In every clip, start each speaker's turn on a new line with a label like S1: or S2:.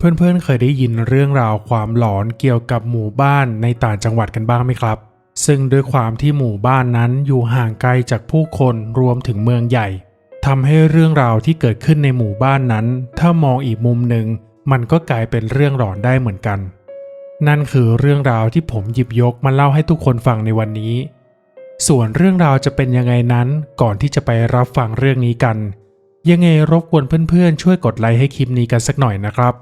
S1: เพื่อนๆ เคยได้ยินเรื่องราวความหลอนเกี่ยวกับหมู่บ้านในต่างจังหวัดกันบ้างไหมครับ ซึ่งด้วยความที่หมู่บ้านนั้นอยู่ห่างไกลจากผู้คนรวมถึงเมืองใหญ่ทำให้เรื่องราวที่เกิดขึ้นในหมู่บ้านนั้น ถ้ามองอีกมุมหนึ่ง มันก็กลายเป็นเรื่องหลอนได้เหมือนกัน นั่นคือเรื่องราวที่ผมหยิบยกมาเล่าให้ทุกคนฟังในวันนี้ ส่วนเรื่องราวจะเป็นยังไงนั้นก่อนที่จะไปรับฟังเรื่องนี้กัน ยังไงรบกวนเพื่อนๆ ช่วยกดไลค์ให้คลิปนี้กันสักหน่อยนะครับ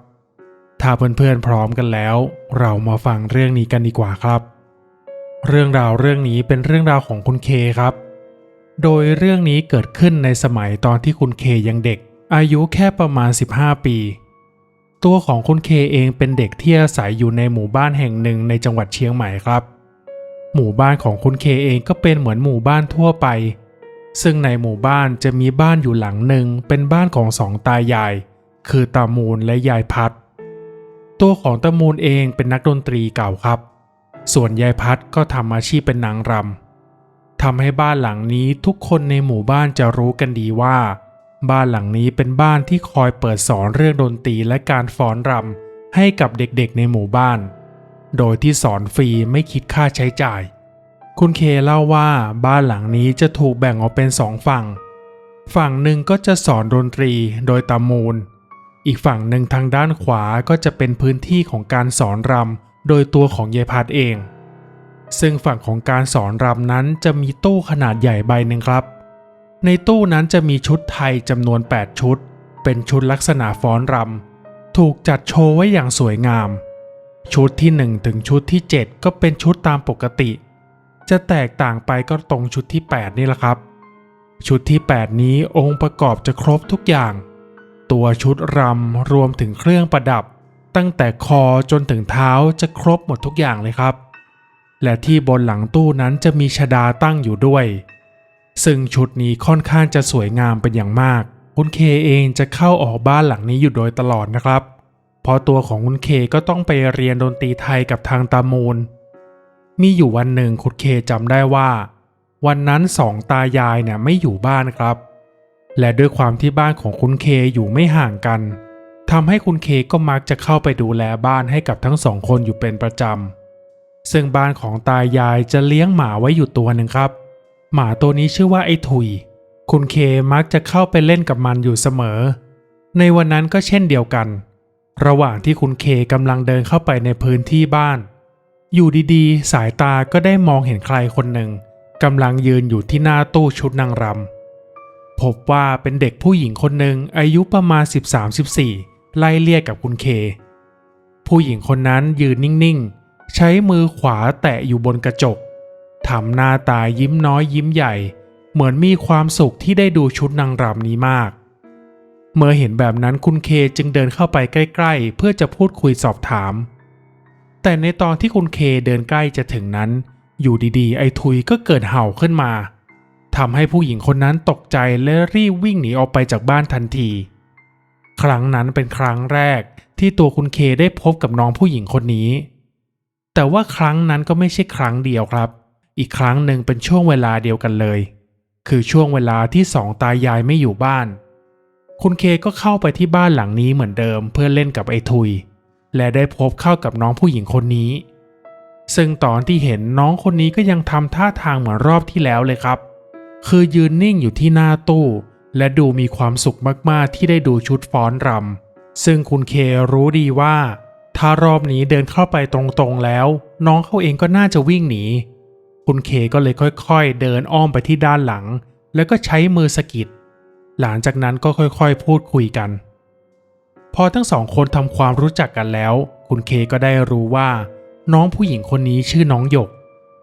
S1: ถ้าเพื่อนๆพร้อมกันแล้ว เรามาฟังเรื่องนี้กันดีกว่าครับ เรื่องราวเรื่องนี้เป็นเรื่องราวของคุณเคครับ โดยเรื่องนี้เกิดขึ้นในสมัยตอนที่คุณเคยังเด็ก อายุแค่ประมาณ 15 ปี ตัวของคุณเคเองเป็นเด็กที่อาศัยอยู่ในหมู่บ้านแห่งหนึ่งในจังหวัดเชียงใหม่ครับ หมู่บ้านของคุณเคเองก็เป็นเหมือนหมู่บ้านทั่วไป ซึ่งในหมู่บ้านจะมีบ้านอยู่หลังหนึ่งเป็นบ้านของสองตายาย คือตามูลและยายพัด ตัวของตามูลเองเป็นนักดนตรีเก่าครับ ส่วนยายพัดก็ทำอาชีพเป็นนางรำทำให้บ้านหลังนี้ทุกคนในหมู่บ้านจะรู้กันดีว่า บ้านหลังนี้เป็นบ้านที่คอยเปิดสอนเรื่องดนตรีและการฟ้อนรำให้กับเด็กๆในหมู่บ้าน โดยที่สอนฟรีไม่คิดค่าใช้จ่าย คุณเคเล่าว่าบ้านหลังนี้จะถูกแบ่งออกเป็นสองฝั่ง ฝั่งหนึ่งก็จะสอนดนตรีโดยตามูล อีกฝั่งหนึ่งทางด้านขวาก็จะเป็นพื้นที่ของการสอนรำโดยตัวของยายพัดเอง ซึ่งฝั่งของการสอนรำนั้นจะมีตู้ขนาดใหญ่ใบหนึ่งครับ ในตู้นั้นจะมีชุดไทยจำนวน 8 ชุด เป็นชุดลักษณะฟ้อนรำถูกจัดโชว์ไว้อย่างสวยงาม ชุดที่ 1 ถึงชุดที่ 7 ก็เป็นชุดตามปกติ จะแตกต่างไปก็ตรงชุดที่ 8 นี่แหละครับ ชุดที่ 8 นี้องค์ประกอบจะครบทุกอย่าง ตัวชุดรำรวมถึงเครื่องประดับ ตั้งแต่คอจนถึงเท้าจะครบหมดทุกอย่างเลยครับ และที่บนหลังตู้นั้นจะมีชดาตั้งอยู่ด้วย ซึ่งชุดนี้ค่อนข้างจะสวยงามเป็นอย่างมาก คุณเคเองจะเข้าออกบ้านหลังนี้อยู่โดยตลอดนะครับ เพราะตัวของคุณเคก็ต้องไปเรียนดนตรีไทยกับทางตามูล มีอยู่วันหนึ่งคุณเคจำได้ว่า วันนั้นสองตายายเนี่ยไม่อยู่บ้านครับ และด้วยความที่บ้านของคุณเคอยู่ไม่ห่างกันทำให้คุณเคก็มักจะเข้าไปดูแลบ้านให้กับทั้งสองคนอยู่เป็นประจำ ซึ่งบ้านของตายายจะเลี้ยงหมาไว้อยู่ตัวหนึ่งครับ หมาตัวนี้ชื่อว่าไอ้ถุย คุณเคมักจะเข้าไปเล่นกับมันอยู่เสมอ ในวันนั้นก็เช่นเดียวกัน ระหว่างที่คุณเคกำลังเดินเข้าไปในพื้นที่บ้าน อยู่ดีๆ สายตาก็ได้มองเห็นใครคนหนึ่งกำลังยืนอยู่ที่หน้าตู้ชุดนางรำ พบว่าเป็นเด็กผู้หญิงคนหนึ่งอายุประมาณ 13-14 ไล่เลี่ยกับคุณเค ผู้หญิงคนนั้นยืนนิ่ง ๆ ใช้มือขวาแตะอยู่บนกระจกทำหน้าตายิ้มน้อยยิ้มใหญ่ เหมือนมีความสุขที่ได้ดูชุดนางรำนี้มาก เมื่อเห็นแบบนั้นคุณเคจึงเดินเข้าไปใกล้ ๆ เพื่อจะพูดคุยสอบถาม แต่ในตอนที่คุณเคเดินใกล้จะถึงนั้น อยู่ดีๆ ไอ้ทุยก็เกิดเห่าขึ้นมา ทำให้ผู้หญิงคนนั้นตกใจและรีบวิ่งหนีออกไปจากบ้านทันที ครั้งนั้นเป็นครั้งแรกที่ตัวคุณเคได้พบกับน้องผู้หญิงคนนี้ แต่ว่าครั้งนั้นก็ไม่ใช่ครั้งเดียวครับ อีกครั้งหนึ่งเป็นช่วงเวลาเดียวกันเลย คือช่วงเวลาที่สองตายายไม่อยู่บ้าน คุณเคก็เข้าไปที่บ้านหลังนี้เหมือนเดิมเพื่อเล่นกับไอ้ทุย และได้พบเข้ากับน้องผู้หญิงคนนี้ ซึ่งตอนที่เห็นน้องคนนี้ก็ยังทำท่าทางเหมือนรอบที่แล้วเลยครับ คือยืนนิ่งอยู่ที่หน้าตู้ และดูมีความสุขมากๆที่ได้ดูชุดฟ้อนรำซึ่งคุณเครู้ดีว่า ถ้ารอบนี้เดินเข้าไปตรงๆแล้ว น้องเขาเองก็น่าจะวิ่งหนี คุณเคก็เลยค่อยๆ เดินอ้อมไปที่ด้านหลัง แล้วก็ใช้มือสะกิด หลังจากนั้นก็ค่อยๆ พูดคุยกัน พอทั้งสองคนทำความรู้จักกันแล้ว คุณเคก็ได้รู้ว่า น้องผู้หญิงคนนี้ชื่อน้องหยก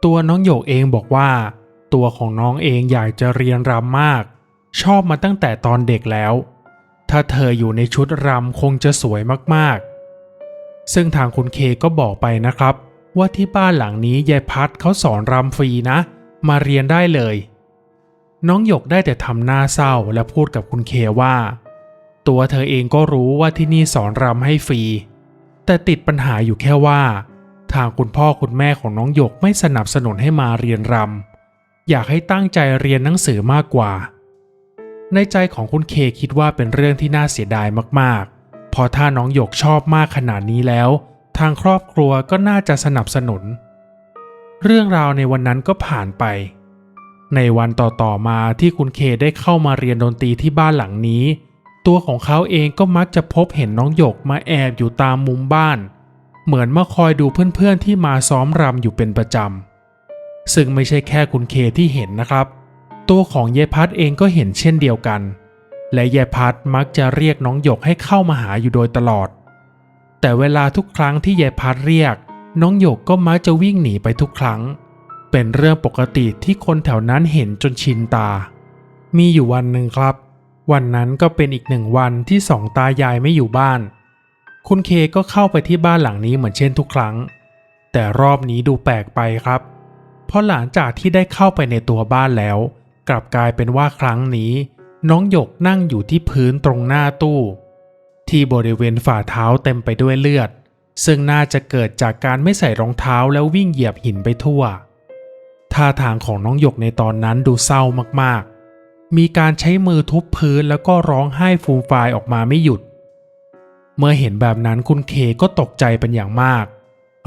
S1: ตัวน้องหยกเองบอกว่า ตัวของน้องเองอยากจะเรียนรำมาก ชอบมาตั้งแต่ตอนเด็กแล้ว ถ้าเธออยู่ในชุดรำคงจะสวยมากๆ ซึ่งทางคุณเคก็บอกไปนะครับ ว่าที่บ้านหลังนี้ยายพัดเขาสอนรำฟรีนะ มาเรียนได้เลย น้องหยกได้แต่ทำหน้าเศร้าและพูดกับคุณเคว่า ตัวเธอเองก็รู้ว่าที่นี่สอนรำให้ฟรี แต่ติดปัญหาอยู่แค่ว่า ทางคุณพ่อคุณแม่ของน้องหยกไม่สนับสนุนให้มาเรียนรำ อยากให้ตั้งใจเรียนหนังสือมากกว่า ในใจของคุณเคคิดว่าเป็นเรื่องที่น่าเสียดายมากๆเพอถ้าน้องหยกชอบมากขนาดนี้แล้ว ทางครอบครัวก็น่าจะสนับสนุน เรื่องราวในวันนั้นก็ผ่านไป ในวันต่อๆมาที่คุณเคได้เข้ามาเรียนดนตรีที่บ้านหลังนี้ ตัวของเขาเองก็มักจะพบเห็นน้องหยกมาแอบอยู่ตามมุมบ้าน เหมือนมาคอยดูเพื่อนๆที่มาซ้อมรำอยู่เป็นประจำ ซึ่งไม่ใช่แค่คุณเคที่เห็นนะครับ ตัวของเยพัดเองก็เห็นเช่นเดียวกัน และเยพัดมักจะเรียกน้องหยกให้เข้ามาหาอยู่โดยตลอด แต่เวลาทุกครั้งที่เยพัดเรียก น้องหยกก็มักจะวิ่งหนีไปทุกครั้ง เป็นเรื่องปกติที่คนแถวนั้นเห็นจนชินตา มีอยู่วันหนึ่งครับ วันนั้นก็เป็นอีกหนึ่งวันที่สองตายายไม่อยู่บ้าน คุณเคก็เข้าไปที่บ้านหลังนี้เหมือนเช่นทุกครั้ง แต่รอบนี้ดูแปลกไปครับ เพราะหลังจากที่ได้เข้าไปในตัวบ้านแล้ว กลับกลายเป็นว่าครั้งนี้ น้องหยกนั่งอยู่ที่พื้นตรงหน้าตู้ ที่บริเวณฝ่าเท้าเต็มไปด้วยเลือด ซึ่งน่าจะเกิดจากการไม่ใส่รองเท้าแล้ววิ่งเหยียบหินไปทั่วท่าทางของน้องหยกในตอนนั้นดูเศร้ามากๆ มีการใช้มือทุบพื้นแล้วก็ร้องไห้ฟูมฟายออกมาไม่หยุด เมื่อเห็นแบบนั้นคุณเคก็ตกใจเป็นอย่างมาก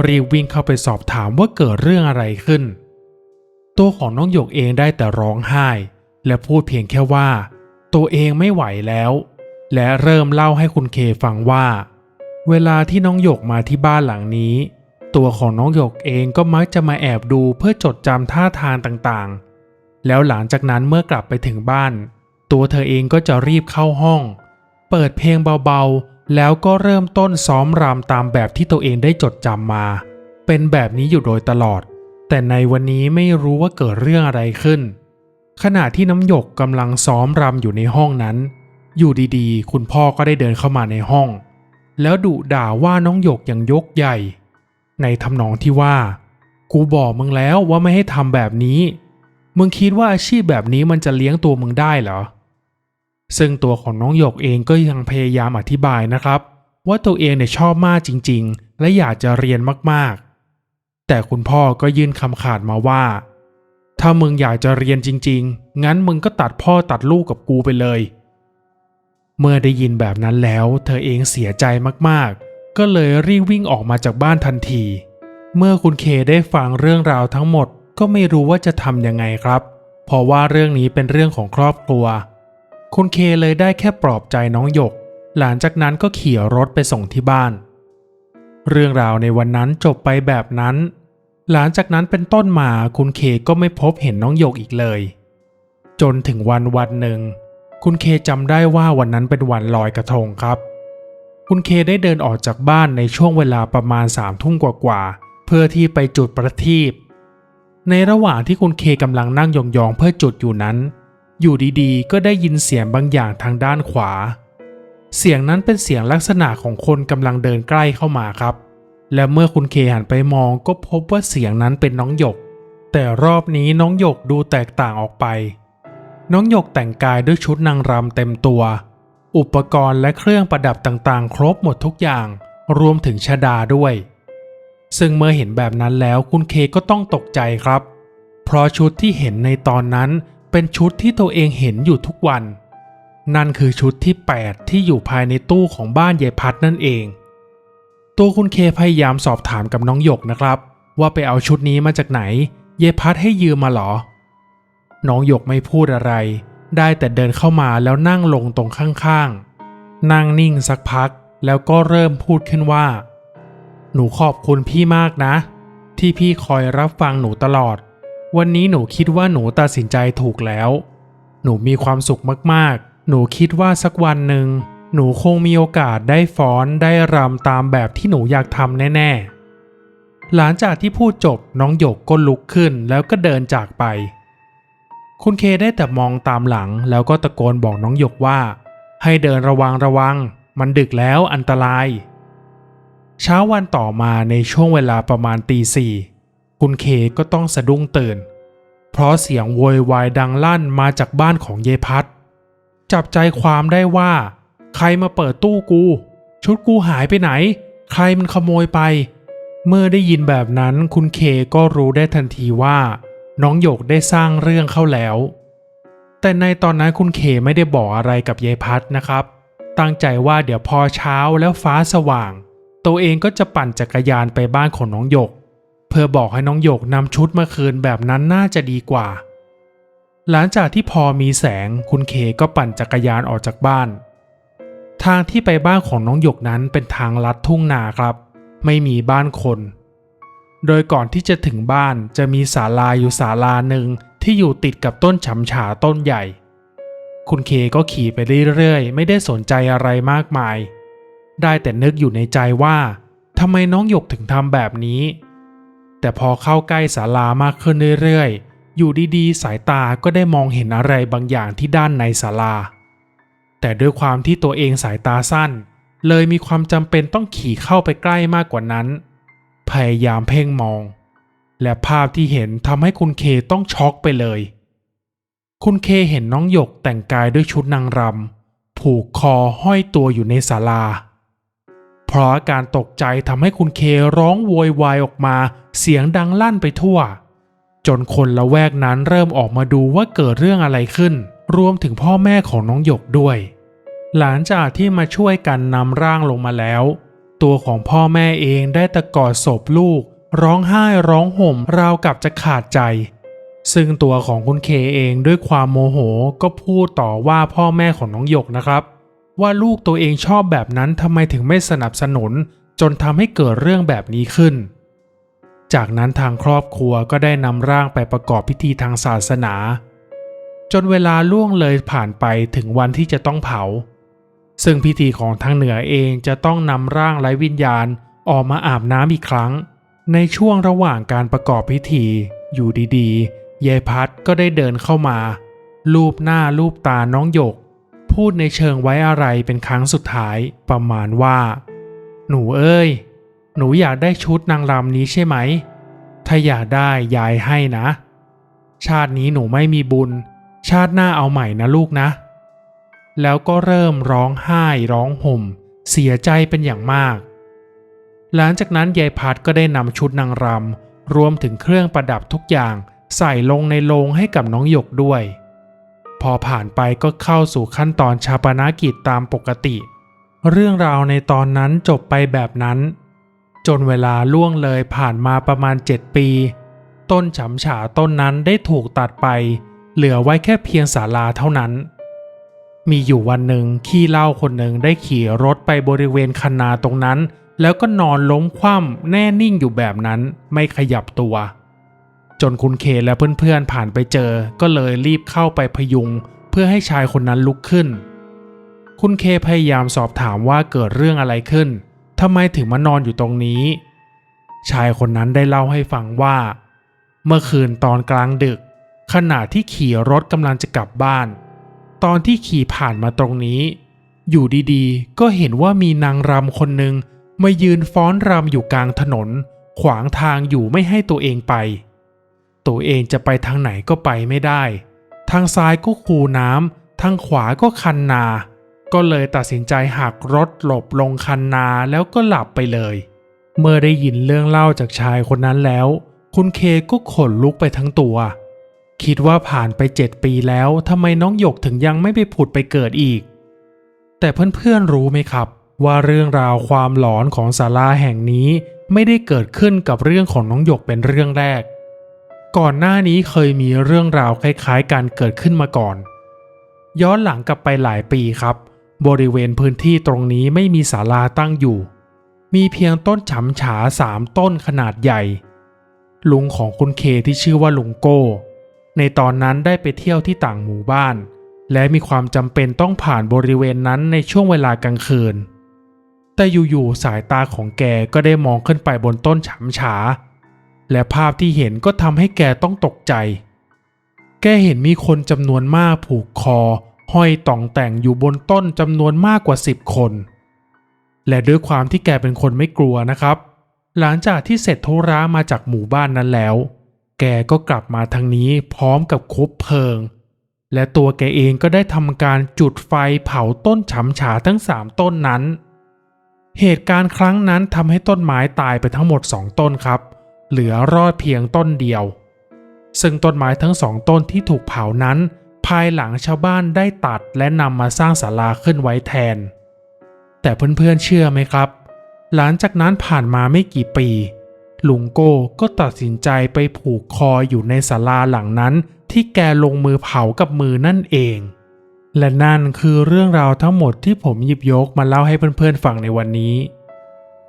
S1: รีบวิ่งเข้าไปสอบถามว่าเกิดเรื่องอะไรขึ้น ตัวของน้องหยกเองได้แต่ร้องไห้ และพูดเพียงแค่ว่า ตัวเองไม่ไหวแล้ว และเริ่มเล่าให้คุณเคฟังว่า เวลาที่น้องหยกมาที่บ้านหลังนี้ ตัวของน้องหยกเองก็มักจะมาแอบดูเพื่อจดจำท่าทางต่างๆ แล้วหลังจากนั้นเมื่อกลับไปถึงบ้าน ตัวเธอเองก็จะรีบเข้าห้อง เปิดเพลงเบาๆ แล้วก็เริ่มต้นซ้อมรำตามแบบที่ตัวเองได้จดจำมา เป็นแบบนี้อยู่โดยตลอด แต่ในวันนี้ไม่รู้ว่าเกิดเรื่องอะไรขึ้น ขณะที่น้ำหยกกำลังซ้อมรำอยู่ในห้องนั้น อยู่ดีๆ คุณพ่อก็ได้เดินเข้ามาในห้อง แล้วดุด่าว่าน้องหยกอย่างยกใหญ่ ในทำนองที่ว่า กูบอกมึงแล้วว่าไม่ให้ทำแบบนี้ มึงคิดว่าอาชีพแบบนี้มันจะเลี้ยงตัวมึงได้เหรอ ซึ่งตัวของน้องหยกเองก็ยังพยายามอธิบายนะครับ ว่าตัวเองเนี่ยชอบมากจริง ๆ และอยากจะเรียนมากๆ แต่คุณพ่อก็ยื่นคำขาดมาว่า ถ้ามึงอยากจะเรียนจริง ๆ งั้นมึงก็ตัดพ่อตัดลูกกับกูไปเลย เมื่อได้ยินแบบนั้นแล้ว เธอเองเสียใจมากๆ ก็เลยรีบวิ่งออกมาจากบ้านทันที เมื่อคุณเคได้ฟังเรื่องราวทั้งหมดก็ไม่รู้ว่าจะทำยังไงครับ เพราะว่าเรื่องนี้เป็นเรื่องของครอบครัว คุณเคเลยได้แค่ปลอบใจน้องหยก หลังจากนั้นก็ขี่รถไปส่งที่บ้าน เรื่องราวในวันนั้นจบไปแบบนั้น หลังจากนั้นเป็นต้นมาคุณเคก็ไม่พบเห็นน้องหยกอีกเลย จนถึงวันวันหนึ่ง คุณเคจำได้ว่าวันนั้นเป็นวันลอยกระทงครับ คุณเคได้เดินออกจากบ้านในช่วงเวลาประมาณสามทุ่มกว่าๆเพื่อที่ไปจุดประทีปในระหว่างที่คุณเคกำลังนั่งยองๆเพื่อจุดอยู่นั้น อยู่ดีๆ ก็ได้ยินเสียงบางอย่างทางด้านขวา เสียงนั้นเป็นเสียงลักษณะของคนกำลังเดินใกล้เข้ามาครับ และเมื่อคุณเคหันไปมองก็พบว่าเสียงนั้นเป็นน้องหยก แต่รอบนี้น้องหยกดูแตกต่างออกไป น้องหยกแต่งกายด้วยชุดนางรำเต็มตัว อุปกรณ์และเครื่องประดับต่างๆ ครบหมดทุกอย่าง รวมถึงชดาด้วย ซึ่งเมื่อเห็นแบบนั้นแล้วคุณเคก็ต้องตกใจครับ เพราะชุดที่เห็นในตอนนั้นเป็นชุดที่ตัวเองเห็นอยู่ทุกวัน นั่นคือชุดที่ 8 ที่อยู่ภายในตู้ของบ้านยายพัดนั่นเอง ตัวคุณเคพยายามสอบถามกับน้องหยกนะครับ ว่าไปเอาชุดนี้มาจากไหนยายพัดให้ยืมมาเหรอ น้องหยกไม่พูดอะไร ได้แต่เดินเข้ามาแล้วนั่งลงตรงข้างๆ นั่งนิ่งสักพักแล้วก็เริ่มพูดขึ้นว่า หนูขอบคุณพี่มากนะ ที่พี่คอยรับฟังหนูตลอด วันนี้หนูคิดว่าหนูตัดสินใจถูกแล้ว หนูมีความสุขมากๆ หนูคิดว่าสักวันหนึ่ง หนูคงมีโอกาสได้ฟ้อนได้รำตามแบบที่หนูอยากทำแน่ ๆ หลังจากที่พูดจบน้องหยกก็ลุกขึ้นแล้วก็เดินจากไป คุณเคได้แต่มองตามหลังแล้วก็ตะโกนบอกน้องหยกว่า ให้เดินระวังระวัง มันดึกแล้วอันตราย เช้าวันต่อมาในช่วงเวลาประมาณตีสี่คุณเคก็ต้องสะดุ้งตื่น เพราะเสียงโวยวายดังลั่นมาจากบ้านของเยพัด จับใจความได้ว่า ใครมาเปิดตู้กู ชุดกูหายไปไหน ใครมันขโมยไป เมื่อได้ยินแบบนั้นคุณเคก็รู้ได้ทันทีว่า น้องหยกได้สร้างเรื่องเข้าแล้ว แต่ในตอนนั้นคุณเคไม่ได้บอกอะไรกับยายพัดนะครับ ตั้งใจว่าเดี๋ยวพอเช้าแล้วฟ้าสว่าง ตัวเองก็จะปั่นจักรยานไปบ้านของน้องหยก เพื่อบอกให้น้องหยกนำชุดมาคืนแบบนั้นน่าจะดีกว่า หลังจากที่พอมีแสงคุณเคก็ปั่นจักรยานออกจากบ้าน ทางที่ไปบ้านของน้องหยกนั้นเป็นทางลัดทุ่งนาครับ ไม่มีบ้านคน โดยก่อนที่จะถึงบ้านจะมีศาลาอยู่ศาลาหนึ่งที่อยู่ติดกับต้นฉำฉาต้นใหญ่ คุณเคก็ขี่ไปเรื่อยๆ ไม่ได้สนใจอะไรมากมาย ได้แต่นึกอยู่ในใจว่าทำไมน้องหยกถึงทำแบบนี้ แต่พอเข้าใกล้ศาลามากขึ้นเรื่อยๆ อยู่ดีๆ สายตาก็ได้มองเห็นอะไรบางอย่างที่ด้านในศาลา แต่ด้วยความที่ตัวเองสายตาสั้น เลยมีความจำเป็นต้องขี่เข้าไปใกล้มากกว่านั้น พยายามเพ่งมอง และภาพที่เห็นทำให้คุณเคต้องช็อกไปเลย คุณเคเห็นน้องหยกแต่งกายด้วยชุดนางรำผูกคอห้อยตัวอยู่ในศาลา เพราะอาการตกใจทำให้คุณเคร้องโวยวายออกมาเสียงดังลั่นไปทั่ว จนคนละแวกนั้นเริ่มออกมาดูว่าเกิดเรื่องอะไรขึ้น รวมถึงพ่อแม่ของน้องหยกด้วย หลังจากที่มาช่วยกันนำร่างลงมาแล้ว ตัวของพ่อแม่เองได้ตะกอดศพลูก ร้องไห้ร้องห่มราวกับจะขาดใจ ซึ่งตัวของคุณเคเองด้วยความโมโหก็พูดต่อว่าพ่อแม่ของน้องหยกนะครับ ว่าลูกตัวเองชอบแบบนั้นทำไมถึงไม่สนับสนุน จนทำให้เกิดเรื่องแบบนี้ขึ้น จากนั้นทางครอบครัวก็ได้นำร่างไปประกอบพิธีทางศาสนา จนเวลาล่วงเลยผ่านไปถึงวันที่จะต้องเผา ซึ่งพิธีของทางเหนือเองจะต้องนำร่างไร้วิญญาณออกมาอาบน้ำอีกครั้ง ในช่วงระหว่างการประกอบพิธี อยู่ดีๆยายพัดก็ได้เดินเข้ามา ลูบหน้าลูบตาน้องหยก พูดในเชิงไว้อะไรเป็นครั้งสุดท้ายประมาณว่า หนูเอ้ย หนูอยากได้ชุดนางรำนี้ใช่ไหม ถ้าอยากได้ยายให้นะ ชาตินี้หนูไม่มีบุญ ชาติหน้าเอาใหม่นะลูกนะ แล้วก็เริ่มร้องไห้ร้องห่ม เสียใจเป็นอย่างมาก หลังจากนั้นยายพัดก็ได้นำชุดนางรำรวมถึงเครื่องประดับทุกอย่างใส่ลงในโลงให้กับน้องหยกด้วย พอผ่านไปก็เข้าสู่ขั้นตอนชาปนากิจตามปกติ เรื่องราวในตอนนั้นจบไปแบบนั้น จนเวลาล่วงเลยผ่านมาประมาณ 7 ปี ต้นฉำฉาต้นนั้นได้ถูกตัดไป เหลือไว้แค่เพียงศาลาเท่านั้น มีอยู่วันหนึ่งขี้เล้าคนหนึ่งได้ขี่รถไปบริเวณคันนาตรงนั้น แล้วก็นอนล้มคว่ำแน่นิ่งอยู่แบบนั้นไม่ขยับตัว จนคุณเคและเพื่อนๆผ่านไปเจอ ก็เลยรีบเข้าไปพยุง เพื่อให้ชายคนนั้นลุกขึ้น คุณเคพยายามสอบถามว่าเกิดเรื่องอะไรขึ้น ทำไมถึงมานอนอยู่ตรงนี้ ชายคนนั้นได้เล่าให้ฟังว่า เมื่อคืนตอนกลางดึก ขณะที่ขี่รถกำลังจะกลับบ้าน ตอนที่ขี่ผ่านมาตรงนี้ อยู่ดีๆ ก็เห็นว่ามีนางรำคนหนึ่งมายืนฟ้อนรำอยู่กลางถนน ขวางทางอยู่ไม่ให้ตัวเองไป ตัวเองจะไปทางไหนก็ไปไม่ได้ ทางซ้ายก็คูน้ำทางขวาก็คันนา ก็เลยตัดสินใจหักรถหลบลงคันนาแล้วก็หลับไปเลย เมื่อได้ยินเรื่องเล่าจากชายคนนั้นแล้ว คุณเคก็ขนลุกไปทั้งตัว คิดว่าผ่านไปเจ็ดปีแล้วทำไมน้องหยกถึงยังไม่ไปผุดไปเกิดอีก แต่เพื่อนๆรู้ไหมครับ ว่าเรื่องราวความหลอนของศาลาแห่งนี้ไม่ได้เกิดขึ้นกับเรื่องของน้องหยกเป็นเรื่องแรก ก่อนหน้านี้เคยมีเรื่องราวคล้ายๆกันเกิดขึ้นมาก่อน ย้อนหลังกลับไปหลายปีครับ บริเวณพื้นที่ตรงนี้ไม่มีศาลาตั้งอยู่ มีเพียงต้นฉำฉาสามต้นขนาดใหญ่ ลุงของคุณเคที่ชื่อว่าลุงโก้ ในตอนนั้นได้ไปเที่ยวที่ต่างหมู่บ้าน และมีความจำเป็นต้องผ่านบริเวณนั้นในช่วงเวลากลางคืน แต่อยู่ๆสายตาของแกก็ได้มองขึ้นไปบนต้นฉำฉา และภาพที่เห็นก็ทำให้แกต้องตกใจ แกเห็นมีคนจำนวนมากผูกคอ ห้อยต่องแต่งอยู่บนต้นจำนวนมากกว่าสิบคน และด้วยความที่แกเป็นคนไม่กลัวนะครับ หลังจากที่เสร็จธุระมาจากหมู่บ้านนั้นแล้ว แกก็กลับมาทางนี้พร้อมกับคบเพลิง และตัวแกเองก็ได้ทำการจุดไฟเผาต้นฉำฉาทั้งสามต้นนั้น เหตุการณ์ครั้งนั้นทำให้ต้นไม้ตายไปทั้งหมดสองต้นครับ เหลือรอดเพียงต้นเดียว ซึ่งต้นไม้ทั้งสองต้นที่ถูกเผานั้น ภายหลังชาวบ้านได้ตัดและนำมาสร้างศาลาขึ้นไว้แทน แต่เพื่อนๆเชื่อไหมครับ หลังจากนั้นผ่านมาไม่กี่ปี ลุงโก้ก็ตัดสินใจไปผูกคออยู่ในศาลาหลังนั้นที่แกลงมือเผากับมือนั่นเอง และนั่นคือเรื่องราวทั้งหมดที่ผมหยิบยกมาเล่าให้เพื่อนๆฟังในวันนี้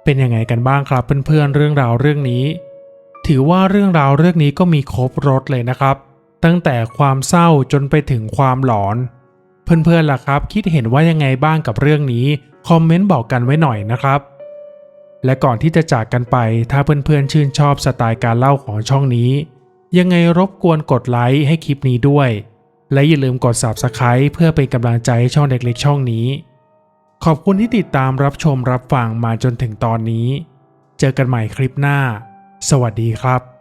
S1: เป็นยังไงกันบ้างครับเพื่อนๆเรื่องราวเรื่องนี้ ถือว่าเรื่องราวเรื่องนี้ก็มีครบรถเลยนะครับ ตั้งแต่ความเศร้าจนไปถึงความหลอน เพื่อนๆล่ะครับ คิดเห็นว่ายังไงบ้างกับเรื่องนี้ คอมเมนต์บอกกันไว้หน่อยนะครับ และก่อนที่จะจากกันไปถ้าเพื่อนๆชื่นชอบสไตล์การเล่าของช่องนี้ ยังไงรบกวนกดไลค์ให้คลิปนี้ด้วย และอย่าลืมกด Subscribe เพื่อเป็นกำลังใจให้ช่องเด็กๆช่องนี้ ขอบคุณที่ติดตามรับชมรับฟังมาจนถึงตอนนี้ เจอกันใหม่คลิปหน้า สวัสดีครับ